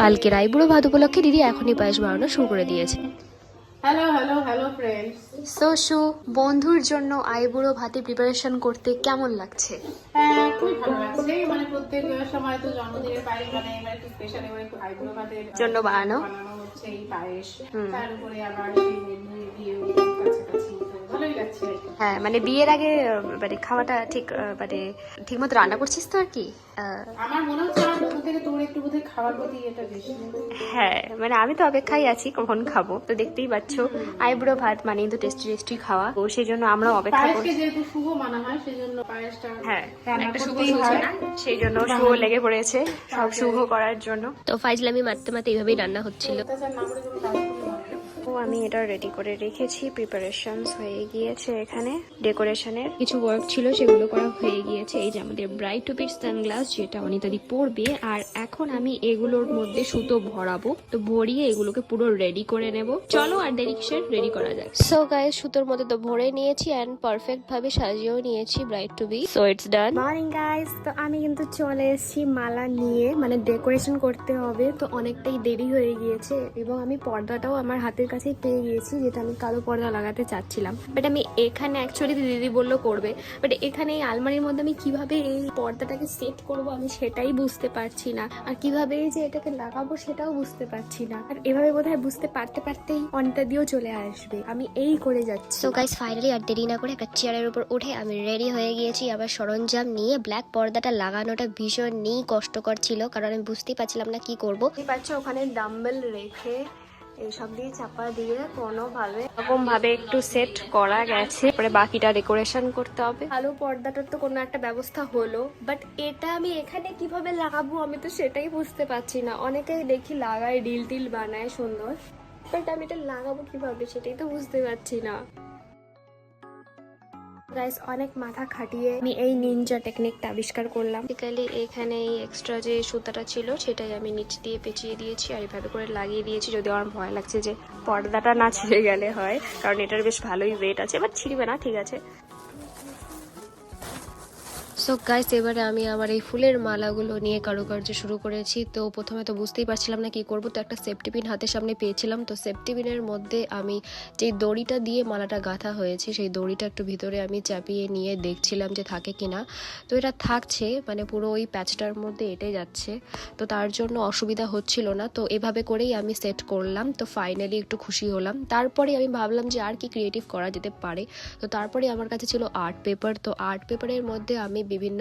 কালকের আইবুড়ো ভাত উপলক্ষে দিদি এখনই পায়েস বানানো শুরু করে দিয়েছে। হ্যালো হ্যালো হ্যালো ফ্রেন্ডস সোশু বন্ধুর জন্য আইবুড়ো ভাতের প্রিপারেশন করতে কেমন লাগছে? হ্যাঁ খুবই ভালো লাগছে। মানে প্রত্যেক সময় তো জন্মদিনের পায়েস মানে এবার একটু স্পেশাল এবার একটু আইবুড়ো ভাতের জন্য বানানো। বানানো হচ্ছে এই পায়েস। তার উপরে আবার এই দিয়ে হ্যাঁ মানে বিয়ের আগে মানে খাওয়াটা ঠিক মানে ঠিক মতো রান্না করছিস তো আর কি? আমার মনে হচ্ছে আমার প্রথম থেকে তোর একটু বোধহয় খাওয়ার প্রতি এটা বেশি হ্যাঁ মানে আমি তো অপেক্ষায় আছি কখন খাব তো দেখতেই পাচ্ছ আইবুড়ো ভাত মানে তো টেস্টি টেস্টি খাওয়া তো সেই জন্য আমরাও অপেক্ষা পায়েসকে করছি। যেহেতু শুভ মানা হয় পায়েসটা হ্যাঁ একটা শুভ হয়। সূচনা সেই জন্য শুভ লেগে পড়েছে সব শুভ করার জন্য। তো ফাইজলামি মারতে মারতে এইভাবেই রান্না হচ্ছিল। তো আমি এটা রেডি করে রেখেছি। প্রিপারেশনস হয়ে গিয়েছে এখানে। ডেকোরেশনের কিছু ওয়ার্ক ছিল সেগুলো করা হয়ে গিয়েছে। এই যে আমাদের ব্রাইট টুপির সানগ্লাস যেটা অনিতাদি পরবে। আর এখন আমি এগুলোর মধ্যে সুতো ভরাবো। তো ভরিয়ে এগুলোকে পুরো রেডি করে নেব। চলো আর দেরি কিসের? রেডি করা যায় সো গাইস সুতোর মধ্যে তো ভরে নিয়েছি এন্ড পারফেক্ট ভাবে সাজিয়েও নিয়েছি bride to be so it's done morning guys তো আমি কিন্তু চলে এসেছি মালা নিয়ে। মানে ডেকোরেশন করতে হবে। তো অনেকটাই দেরি হয়ে গিয়েছে। এবং আমি পর্দাটাও আমার হাতের কাছেই পেয়ে গিয়েছি যেটা আমি কালো পর্দা লাগাতে চাচ্ছিলাম। বাট আমি এখানে অ্যাকচুয়ালি দিদি বলল করবে। বাট এখানে এই আলমারির মধ্যে আমি কীভাবে এই পর্দাটাকে সেট করব আমি সেটাই বুঝতে পারছি না। আর কীভাবে যে এটাকে লাগাবো সেটাও বুঝতে পারছি না। আর এভাবে বোধহয় বুঝতে পারতে পারতেই অনটা দিয়েও চলে আসবে। আমি এই করে যাচ্ছি। সো গাইস ফাইনালি আর দেরি না করে একটা চেয়ারের উপর উঠে আমি রেডি হয়ে গিয়েছি। আবার সরঞ্জাম নিয়ে ব্ল্যাক পর্দাটা লাগানোটা ভীষণই কষ্টকর ছিল। কারণ আমি বুঝতেই পারছিলাম না কি করব। পাচ্ছ ওখানে ডাম্বেল রেখে এইসব দিয়ে চাপা দিয়ে কোনো কোনোভাবে এরকম ভাবে একটু সেট করা গেছে। পরে বাকিটা ডেকোরেশন করতে হবে। আলো পর্দাটার তো কোনো একটা ব্যবস্থা হলো। বাট এটা আমি এখানে কীভাবে লাগাবো আমি তো সেটাই বুঝতে পারছি না। অনেকেই দেখি লাগায় ডিল টিল বানায় সুন্দর। বাট আমি এটা লাগাবো কীভাবে সেটাই তো বুঝতে পারছি না। গাইস অনেক মাথা খাটিয়ে আমি এই নিনজা টেকনিকটা আবিষ্কার করলাম। বেসিক্যালি এখানে এই এক্সট্রা যে সুতাটা ছিল, সেটাই আমি নিচ দিয়ে পেঁচিয়ে দিয়েছি আর এইভাবে করে লাগিয়ে দিয়েছি যদি আমার ভয় লাগছে যে পর্দাটা না ছিঁড়ে গেলে হয়, কারণ এটার বেশ ভালোই ওয়েট আছে এবার ছিঁড়বে না, ঠিক আছে। সো গাইস এবারে আমি আমার এই ফুলের মালাগুলো নিয়ে কারুকার্য শুরু করেছি। তো প্রথমে তো বুঝতেই পারছিলাম না কি করব। তো একটা সেফটি পিন হাতের সামনে পেয়েছিলাম। তো সেফটি পিনের মধ্যে আমি যে দড়িটা দিয়ে মালাটা গাঁথা হয়েছে, সেই দড়িটা একটু ভিতরে আমি চাপিয়ে নিয়ে দেখছিলাম যে থাকে কি না তো এটা থাকছে মানে পুরো ওই প্যাচটার মধ্যে এটে যাচ্ছে। তো তার জন্য অসুবিধা হচ্ছিল না। তো এভাবে করেই আমি সেট করলাম। তো ফাইনালি একটু খুশি হলাম। তারপরে আমি ভাবলাম যে আর কি ক্রিয়েটিভ করা যেতে পারে। তো তারপরে আমার কাছে ছিল আর্ট পেপার তো আর্ট পেপারের মধ্যে আমি বিভিন্ন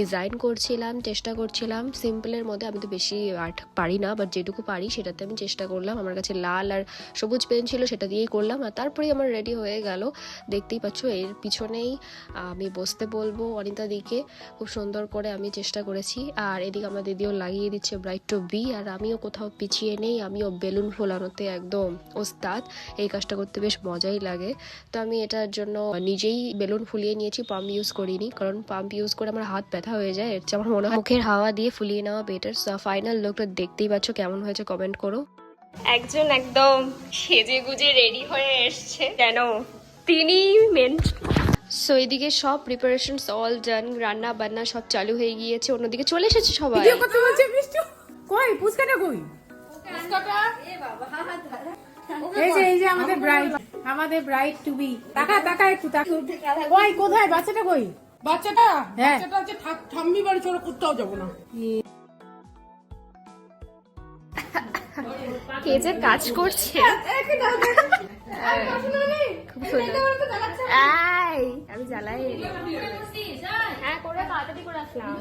ডিজাইন করছিলাম, চেষ্টা করছিলাম। সিম্পলের মধ্যে আমি তো বেশি আর্ট পারি না বাট যেটুকু পারি সেটাতে আমি চেষ্টা করলাম। আমার কাছে লাল আর সবুজ পেন ছিল সেটা দিয়েই করলাম আর তারপরেই আমার রেডি হয়ে গেল। দেখতেই পাচ্ছ এর পিছনেই আমি বসতে বলব অনিতা দিকে। খুব সুন্দর করে আমি চেষ্টা করেছি আর এদিকে আমার দিদিও লাগিয়ে দিচ্ছে ব্রাইট টু বি আর আমিও কোথাও পিছিয়ে নেই, আমিও বেলুন ফোলানোতে একদম ওস্তাদ। এই কাজটা করতে বেশ মজাই লাগে। তো আমি এটার জন্য নিজেই বেলুন ফুলিয়ে নিয়েছি পাম্প ইউজ করিনি কারণ পাম্প ইউজ করে আমার হাত ব্যথা হয়ে যায় এর চেয়ে আমার মনে হয় মুখের হাওয়া দিয়ে ফুলিয়ে নেওয়া বেটার ফাইনাল লুকটা দেখতেই পাচ্ছ কেমন হয়েছে কমেন্ট করো। একজন একদম সেজে গুজে রেডি হয়ে এসছে কেন তিনি মেন সো এদিকে সব প্রিপারেশনস অল ডান রান্না বান্না সব চালু হয়ে গিয়েছে অন্যদিকে চলে এসেছে সবাই। ভিডিও করতে বলছে মিষ্টু। কই পুচকাটা কই? এই যে এই যে আমাদের ব্রাইড আমাদের ব্রাইড টু বি টাকা টাকা একটু কই কোথায়? বাচ্চাটা কই? বাচ্চাটা? হ্যাঁ। বাচ্চাটা আছে ঠাম্মি বাড়ি চলো কোথাও যাব না। কে যে কাজ করছে? খুব সুন্দর। আমি জ্বালাই হ্যাঁ করে তাড়াতাড়ি করে আসলাম।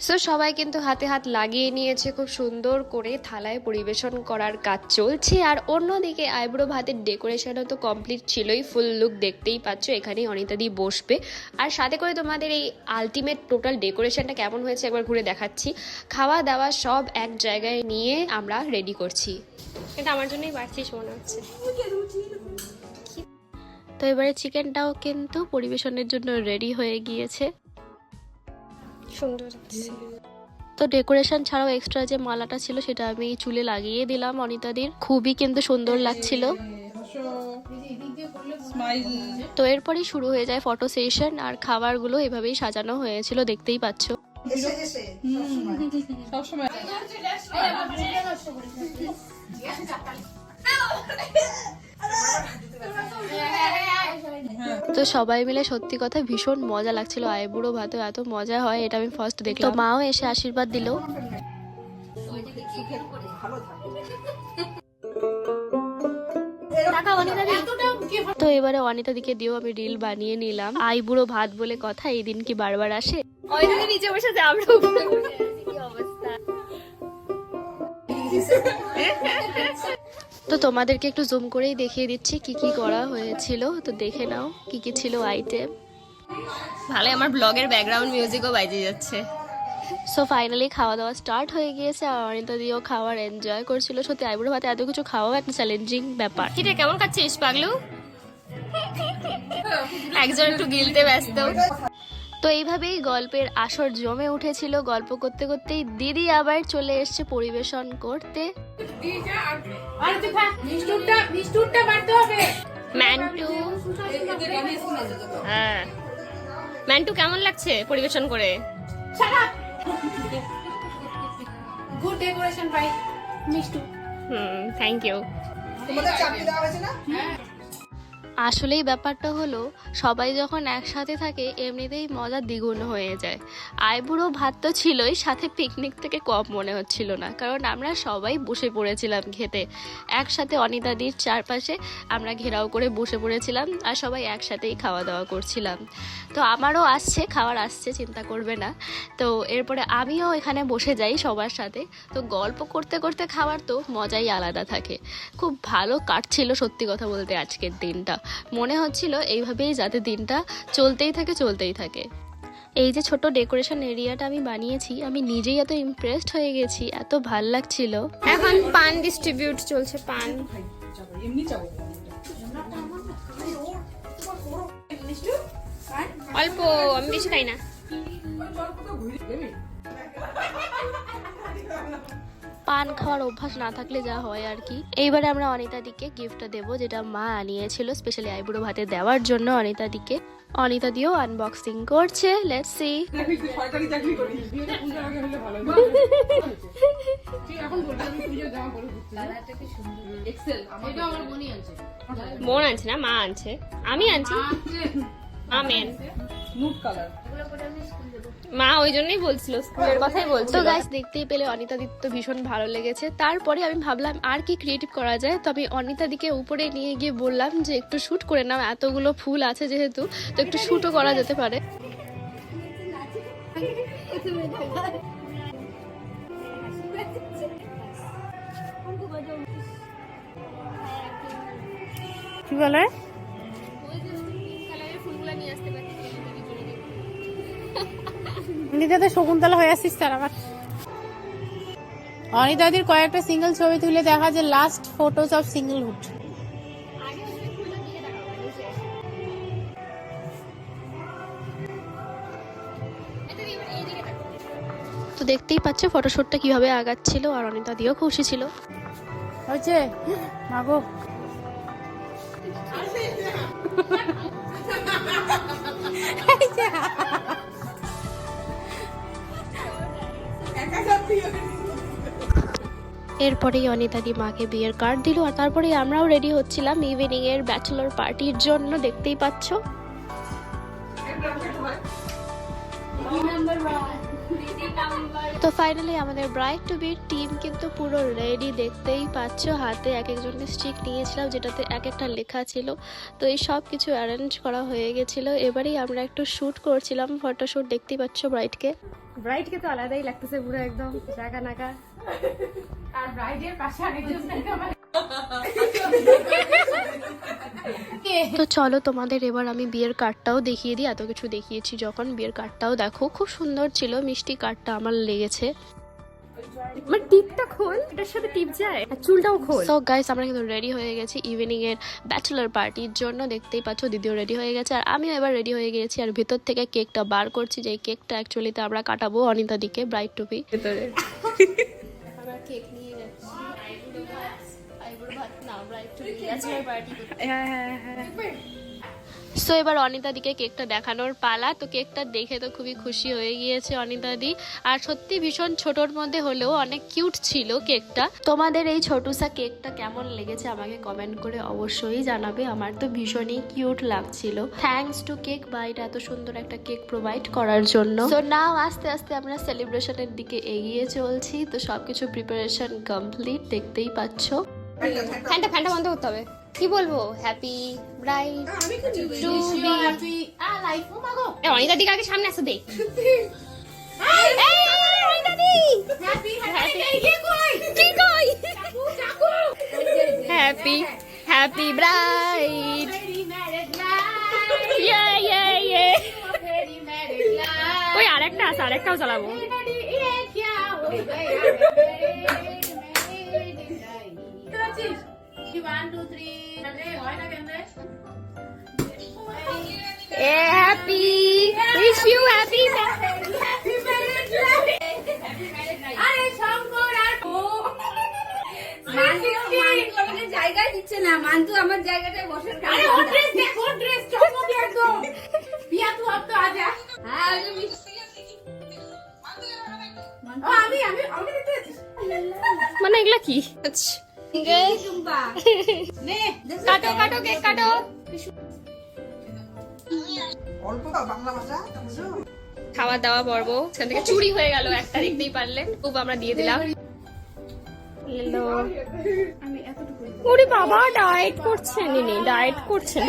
সো সবাই কিন্তু হাতে হাত লাগিয়ে নিয়েছে খুব সুন্দর করে থালায় পরিবেশন করার কাজ চলছে। আর অন্যদিকে আইব্রো ভাতের ডেকোরেশনও তো কমপ্লিট ছিলই ফুল লুক দেখতেই পাচ্ছ এখানেই অনিতাদি বসবে। আর সাথে করে তোমাদের এই আলটিমেট টোটাল ডেকোরেশনটা কেমন হয়েছে একবার ঘুরে দেখাচ্ছি। খাওয়া দাওয়া সব এক জায়গায় নিয়ে আমরা রেডি করছি। এটা আমার জন্যই বাড়ছিস মনে হচ্ছে। তো এবারে চিকেনটাও কিন্তু পরিবেশনের জন্য রেডি হয়ে গিয়েছে। সুন্দর তো ডেকোরেশন ছাড়াও এক্সট্রা যে মালাটা ছিল সেটা আমি চুলে লাগিয়ে দিলাম অনিতাদির। খুবই কিন্তু সুন্দর লাগছিল। তো এরপরেই শুরু হয়ে যায় ফটো সেশন আর খাবারগুলো এভাবেই সাজানো হয়েছিল দেখতেই পাচ্ছ। সবসময়। তো সবাই মিলে সত্যি কথা ভীষণ মজা লাগছিল। আইবুড়ো ভাতে এত মজা হয় এটা আমি ফার্স্ট দেখলাম। তো মাও এসে আশীর্বাদ দিল। তো এবারে অনিতা দিকে দিয়েও আমি রিল বানিয়ে নিলাম। আইবুড়ো ভাত বলে কথা এই দিন কি বারবার আসে? নিচে বসে আমরা অবস্থা? তো তোমাদেরকে একটু জুম করেই দেখিয়ে দিচ্ছি কি কি করা হয়েছিল। তো দেখে নাও কি কি ছিল আইটেম ভালো আমার ব্লগের ব্যাকগ্রাউন্ড মিউজিকও বাজে যাচ্ছে। সো ফাইনালি খাওয়া দাওয়া স্টার্ট হয়ে গিয়েছে আর অনিতা দিয়েও খাওয়ার এনজয় করছিল। সত্যি আইবুড়ো ভাতে এত কিছু খাওয়াও একটা চ্যালেঞ্জিং ব্যাপার। কিরে কেমন খাচ্ছিস পাগলু? একজন একটু গিলতে ব্যস্ত। তো এইভাবেই গল্পের আসর জমে উঠেছিল। গল্প করতে করতেই দিদি আবার চলে এসছে পরিবেশন করতে। ম্যান্টু হ্যাঁ। কেমন লাগছে পরিবেশন করে? Good decoration by Mishtu hmm thank you আসলেই ব্যাপারটা হলো, সবাই যখন একসাথে থাকে, এমনিতেই মজা দ্বিগুণ হয়ে যায়। আইবুড়ো ভাত তো ছিলই, সাথে পিকনিক থেকে কম মনে হচ্ছিল না, কারণ আমরা সবাই বসে পড়েছিলাম খেতে। একসাথে অনিতাদির চারপাশে আমরা ঘেরাও করে বসে পড়েছিলাম আর সবাই একসাথেই খাওয়া দাওয়া করছিলাম। তো আমারও আসছে খাবার আসছে, চিন্তা করবে না। তো এরপরে আমিও এখানে বসে যাই সবার সাথে। তো গল্প করতে করতে খাবার তো মজাই আলাদা থাকে। খুব ভালো কাটছিল সত্যি কথা বলতে আজকের দিনটা। মনে হচ্ছিল এইভাবেই যাতে দিনটা চলতেই থাকে চলতেই থাকে। এই যে ছোট ডেকোরেশন এরিয়াটা আমি বানিয়েছি, আমি নিজেই এত ইমপ্রেসড হয়ে গেছি, এত ভালো লাগছিল। এখন পান ডিস্ট্রিবিউট চলছে, পান। অল্প, আমি বেশি খাই না। পান খাওয়ার অভ্যাস না থাকলে যা হয় আর কি। এইবারে আমরা অনিতা দিকে গিফটটা দেবো যেটা মা আনিয়েছিল স্পেশালি আইবুড়ো ভাতে দেওয়ার জন্য। অনিতা দিকে অনিতা দিয়েও আনবক্সিং করছে লেটস সি বোন আনছে না মা আনছে। আমি আনছি। আমেন। কালার মা ওই জন্যই বলছিল স্কুলের কথাই তো বলছিল গাইস দেখতেই পেলে অনিতা দিক তো ভীষণ ভালো লেগেছে। তারপরে আমি ভাবলাম আর কি ক্রিয়েটিভ করা যায়? তো আমি অনিতা দিকে উপরে নিয়ে গিয়ে বললাম যে একটু শ্যুট করে নাও এতগুলো ফুল আছে যেহেতু তো একটু শ্যুটও করা যেতে পারে। কি বলে? অনিতাতে শকুন্তলা হয়ে আসছিস তার আবার অনিতাদির কয়েকটা সিঙ্গেল ছবি তুলে দেখা যে লাস্ট ফটোস অফ সিঙ্গেলহুড তো দেখতেই পাচ্ছ ফটোশুটটা কীভাবে আগাচ্ছিল আর অনিতা দিয়েও খুশি ছিল। হয়েছে মাগো। এরপরেই অনিতাদি মাকে বিয়ের কার্ড দিল আর তারপরে আমরাও রেডি হচ্ছিলাম ইভিনিং এর ব্যাচেলর পার্টির জন্য, দেখতেই পাচ্ছ? তো ফাইনালি আমাদের ব্রাইড টু বির টিম কিন্তু পুরো রেডি দেখতেই পাচ্ছ, হাতে এক একজনকে স্টিক নিয়েছিলাম যেটাতে এক একটা লেখা ছিল। তো এই সব কিছু অ্যারেঞ্জ করা হয়ে গেছিল। এবারেই আমরা একটু শ্যুট করছিলাম ফটোশ্যুট দেখতেই পাচ্ছ ব্রাইডকে ব্রাইটকে তো আলাদাই লাগতেছে পুরো একদম নাকা আর ব্রাইডের পাশে আরেকজন তো চলো তোমাদের এবার আমি বিয়ের কার্ডটাও দেখিয়ে দিই এত কিছু দেখিয়েছি যখন। বিয়ের কার্ডটাও দেখো খুব সুন্দর ছিল মিষ্টি কার্ডটা আমার লেগেছে। মানে টিপটা খোল এটার সাথে টিপ যায় আর চুলটাও খোল। সো গাইস আমরা কিন্তু রেডি হয়ে গেছি ইভিনিং এর ব্যাচেলার পার্টির জন্য দেখতেই পাচ্ছ দিদিও রেডি হয়ে গেছে আর আমিও এবার রেডি হয়ে গেছি আর ভিতর থেকে কেকটা বার করছি যে কেকটা অ্যাকচুয়ালিতে আমরা কাটাবো অনিতা দিকে ব্রাইট টুপি ভেতরে। কেক নিয়ে যাচ্ছি। আইবুড়ো ভাত। আইবুড়ো ভাত না আমরা একটু পার্টি হ্যাঁ হ্যাঁ হ্যাঁ। সো এবার অনিতাদিকে কেকটা দেখানোর পালা। তো কেকটা দেখে তো খুবই খুশি হয়ে গিয়েছে অনিতাদি আর সত্যি ভীষণ ছোটর মধ্যে হলেও অনেক কিউট ছিল কেকটা। তোমাদের এই ছোটুসা কেকটা কেমন লেগেছে আমাকে কমেন্ট করে অবশ্যই জানাবে। আমার তো ভীষণই কিউট লাগছিল। থ্যাঙ্কস টু কেক বাইট এত সুন্দর একটা কেক প্রোভাইড করার জন্য। তো নাও আস্তে আস্তে আমরা সেলিব্রেশনের দিকে এগিয়ে চলছি। তো সবকিছু প্রিপারেশন কমপ্লিট দেখতেই পাচ্ছ। ফ্যানটা ফ্যানটা বন্ধ করতে হবে। কি বলব? Happy bright to be happy a life ও মাগো অনিতা দিকে আগে সামনে আসতে দেখ হ্যাপি হ্যাপি ব্রাইট ওই আরেকটা আছে আরেকটাও চালাবো দিচ্ছে না মান্তু আমার বসে আরে ড্রেস ড্রেস বিয়া তো আপ তো আজা। হ্যাঁ আমি আমি আমি মানে এগুলা কি? আচ্ছা। খাওয়া দাওয়া পর্ব। সেখান থেকে চুরি হয়ে গেল তারিখ নিই পারলে। খুব আমরা দিয়ে দিলাম। ওরে বাবা ডায়েট করছেন ইনি ডায়েট করছেন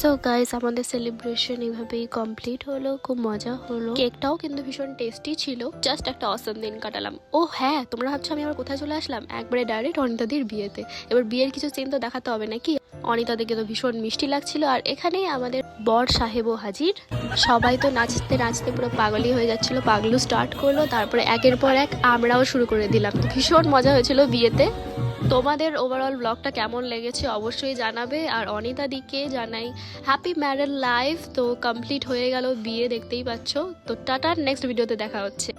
সো গাইস আমাদের সেলিব্রেশন এভাবেই কমপ্লিট হলো খুব মজা হলো। কেকটাও কিন্তু ভীষণ টেস্টি ছিল। জাস্ট একটা অসম দিন কাটালাম। ও হ্যাঁ তোমরা ভাবছ আমি আবার কোথায় চলে আসলাম? একবারে ডাইরেক্ট অনিতাদির বিয়েতে। এবার বিয়ের কিছু সিন তো দেখাতে হবে নাকি? অনিতাদিকে তো ভীষণ মিষ্টি লাগছিল। আর এখানেই আমাদের বর সাহেবও হাজির। সবাই তো নাচতে নাচতে পুরো পাগলই হয়ে যাচ্ছিল, পাগলু স্টার্ট করল, তারপরে একের পর এক আমরাও শুরু করে দিলাম। ভীষণ মজা হয়েছিল বিয়েতে। তোমাদের ওভারঅল ব্লগটা কেমন লেগেছে অবশ্যই জানাবে, আর অনিতা দিকে জানাই হ্যাপি ম্যারেড লাইফ তো কমপ্লিট হয়ে গেল বিয়ে, দেখতেই পাচ্ছ। তো টাটার নেক্সট ভিডিওতে দেখা হচ্ছে।